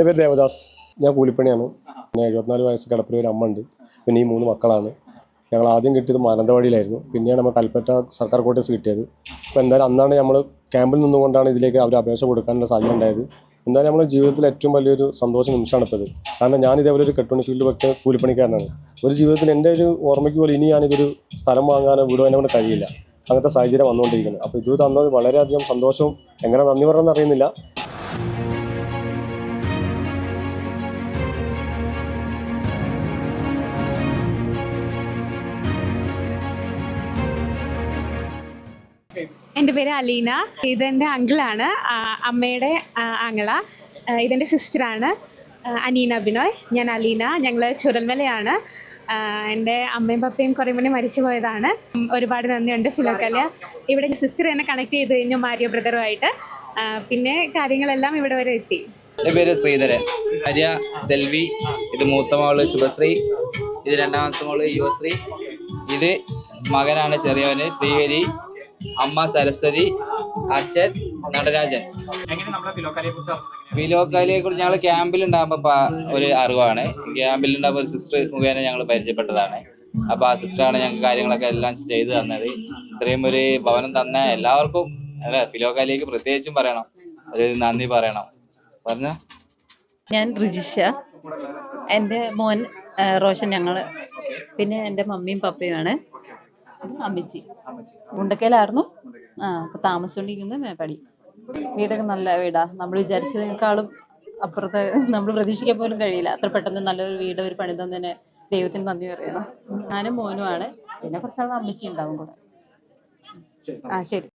പേര് ദേവദാസ്. ഞാൻ കൂലിപ്പണിയാണ്. പിന്നെ എഴുപത്തിനാല് വയസ്സ് കിടപ്പിൽ ഒരു അമ്മ ഉണ്ട്. പിന്നെ ഈ മൂന്ന് മക്കളാണ്. ഞങ്ങൾ ആദ്യം കിട്ടിയത് മാനന്തവാടിയിലായിരുന്നു. പിന്നെയാണ് നമ്മൾ കൽപ്പറ്റ സർക്കാർ ക്വാർട്ടേഴ്സ് കിട്ടിയത്. അപ്പോൾ എന്തായാലും അന്നാണ് നമ്മൾ ക്യാമ്പിൽ നിന്നുകൊണ്ടാണ് ഇതിലേക്ക് അവർ അപേക്ഷ കൊടുക്കാനുള്ള സാധ്യത ഉണ്ടായത്. എന്തായാലും നമ്മുടെ ജീവിതത്തിൽ ഏറ്റവും വലിയൊരു സന്തോഷ നിമിഷമാണ് ഇപ്പോൾ കാരണം ഞാൻ ഇതേപോലെ ഒരു കെട്ടുണി ഫീൽഡ് വെച്ച കൂലിപ്പണിക്കാരനാണ്. ഒരു ജീവിതത്തിൽ എന്റെ ഒരു ഓർമ്മയ്ക്ക് പോലും ഇനി ഞാനിതൊരു സ്ഥലം വാങ്ങാനോ വീടോ എന്നെ കൊണ്ട് കഴിയില്ല. അങ്ങനത്തെ സാഹചര്യം വന്നുകൊണ്ടിരിക്കുന്നത് അപ്പോൾ ഇത് തന്നത് വളരെയധികം സന്തോഷവും എങ്ങനെ നന്ദി പറയണമെന്ന് അറിയുന്നില്ല. എന്റെ പേര് അലീന. ഇതെന്റെ അങ്കിളാണ്. അമ്മയുടെ ആ, ഇതെന്റെ സിസ്റ്ററാണ്. അനീന ബിനോയ് ഞാൻ അലീന. ഞങ്ങൾ ചുരൽമലയാണ്. എന്റെ അമ്മയും പപ്പയും കുറേ മുന്നേ മരിച്ചു പോയതാണ്. ഒരുപാട് നന്ദിയുണ്ട് ഫിലോക്കല്യ ഇവിടെ സിസ്റ്റർ എന്നെ കണക്ട് ചെയ്ത് കഴിഞ്ഞു മാരിയ ബ്രദറുമായിട്ട്. പിന്നെ കാര്യങ്ങളെല്ലാം ഇവിടെ വരെ എത്തി. എന്റെ പേര് ശ്രീധരൻ. ഭാര്യ സെൽവി. ഇത് മൂത്ത മോൾ ശുഭശ്രീ. ഇത് രണ്ടാമത്തെ മോൾ യുവശ്രീ. ഇത് മകനാണ് ചെറിയവന് ശ്രീഹരി. അമ്മ സരസ്വതി അച്ഛൻ നടരാജൻ എങ്ങനെ നമ്മളെ ഫിലോക്കാലിയെ കുറിച്ച് ഞങ്ങൾ ക്യാമ്പിൽ ഉണ്ടാകുമ്പോ ഞങ്ങൾ ക്യാമ്പിലുണ്ടാകുമ്പോൾ ഒരു അറിവാണ്. ക്യാമ്പിലുണ്ടാകുമ്പോൾ ഒരു സിസ്റ്റർ മുഖേന ഞങ്ങൾ പരിചയപ്പെട്ടതാണ്. അപ്പൊ ആ സിസ്റ്ററാണ് ഞങ്ങൾക്ക് കാര്യങ്ങളൊക്കെ എല്ലാം ചെയ്തു തന്നത്. ഇത്രയും ഒരു ഭവനം തന്ന എല്ലാവർക്കും അല്ല ഫിലോക്കാലിയേക്ക് പ്രത്യേകിച്ചും പറയണം. അത് നന്ദി പറയണം. പറഞ്ഞ? ഞാൻ റിജിഷ. എന്റെ മോൻ റോഷൻ ഞങ്ങൾ പിന്നെ എന്റെ മമ്മിയും പപ്പയുമാണ്. അമ്മച്ചി. മുണ്ടക്കയിലായിരുന്നു ആ അപ്പോൾ താമസിച്ചുകൊണ്ടിരിക്കുന്നത് മേപ്പാടി. വീടൊക്കെ നല്ല വീടാ. നമ്മൾ വിചാരിച്ചതിനേക്കാളും അപ്പുറത്തെ നമ്മൾ പ്രതീക്ഷിക്കാൻ പോലും കഴിയില്ല. അത്ര പെട്ടെന്ന് നല്ലൊരു വീട് ഒരു പണി തന്നെ ദൈവത്തിന് നന്ദി പറയണം ഞാനും മോനുമാണ്. പിന്നെ കുറച്ചാൾ അമ്മച്ചി ഉണ്ടാവും കൂടെ. ആ ശരി.